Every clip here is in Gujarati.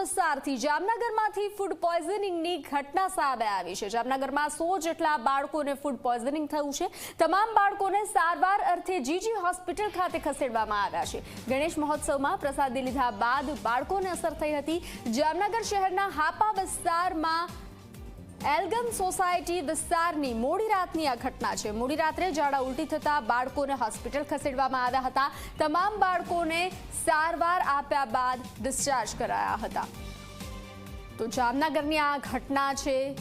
વિસ્તારથી જામનગરમાંથી ફૂડ પોઈઝનિંગની ઘટના સામે આવી છે. જામનગરમાં સો જેટલા બાળકોને ફૂડ પોઈઝનિંગ થયું છે. તમામ બાળકોને સારવાર અર્થે જીજી હોસ્પિટલ ખાતે ખસેડવામાં આવ્યા છે. ગણેશ મહોત્સવમાં પ્રસાદી લીધા બાદ બાળકોને અસર થઈ હતી. જામનગર શહેરના હાપા વિસ્તારમાં એલ્ગમ સોસાયટી વિસ્તારની મોડી રાતની આ ઘટના છે. મોડી રાત્રે ઝાડા ઉલટી થતા બાળકોને હોસ્પિટલ ખસેડવામાં આવ્યા હતા. તમામ બાળકોને સારવાર આપ્યા બાદ ડિસ્ચાર્જ કરાયા હતા. તો જામનગરની આ ઘટના છે.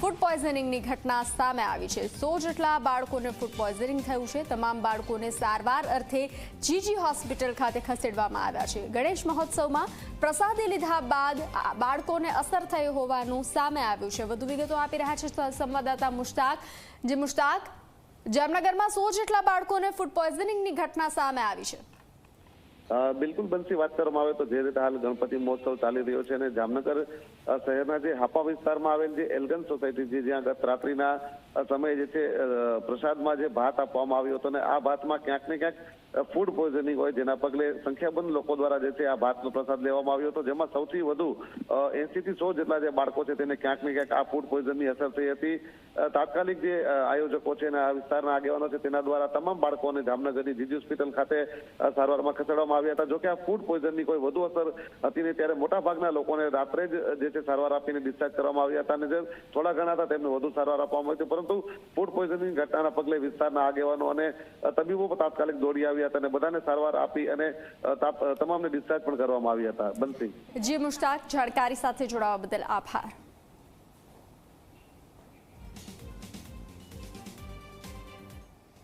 ફૂડ પોઈઝનિંગની ઘટના સામે આવી છે. સો જેટલા બાળકોને ફૂડ પોઈઝનિંગ થયું છે. તમામ બાળકોને સારવાર અર્થે જીજી હોસ્પિટલ ખાતે ખસેડવામાં આવ્યા છે. ગણેશ મહોત્સવમાં પ્રસાદી લીધા બાદ બાળકોને અસર થઈ હોવાનું સામે આવ્યું છે. વધુ વિગતો આપી રહ્યા છે સંવાદદાતા મુશ્તાક. જે મુશ્તાક, જામનગરમાં સો જેટલા બાળકોને ફૂડ પોઈઝનિંગની ઘટના સામે આવી છે. બિલકુલ બંસી વાત કરવામાં આવે તો જે રીતે હાલ ગણપતિ મહોત્સવ ચાલી રહ્યો છે અને જામનગર શહેરના જે હાપા વિસ્તારમાં આવેલ જે એલગન સોસાયટી છે, જ્યાં ગત રાત્રિના સમયે જે છે પ્રસાદમાં જે ભાત આપવામાં આવ્યો હતો અને આ ભાતમાં ક્યાંક ને ક્યાંક ફૂડ પોઈઝનિંગ હોય જેના પગલે સંખ્યાબંધ લોકો દ્વારા જે છે આ ભાતનો પ્રસાદ લેવામાં આવ્યો હતો, જેમાં સૌથી વધુ એસી થી સો જેટલા જે બાળકો છે તેને ક્યાંક ને ક્યાંક આ ફૂડ પોઈઝનની અસર થઈ હતી. તાત્કાલિક જે આયોજકો છે અને આ વિસ્તારના આગેવાનો છે તેના દ્વારા તમામ બાળકોને જામનગરની જીજી હોસ્પિટલ ખાતે સારવારમાં ખસેડવામાં આવ્યા હતા. જોકે આ ફૂડ પોઈઝનની કોઈ વધુ અસર હતી નહીં. ત્યારે મોટા લોકોને રાત્રે જ, જે છે, સારવાર આપીને ડિસ્ચાર્જ કરવામાં આવ્યા હતા. અને જે થોડા ઘણા હતા, તેમને વધુ સારવાર આપવામાં આવી પરંતુ ફૂડ પોઈઝનની ઘટનાના પગલે વિસ્તારના આગેવાનો અને તબીબો તાત્કાલિક દોડી આવ્યા હતા અને બધાને સારવાર આપી અને તમામને ડિસ્ચાર્જ પણ કરવામાં આવ્યા હતા. બનસિંહ જી, મુશ્તાક, જાણકારી સાથે જોડાવા બદલ આભાર.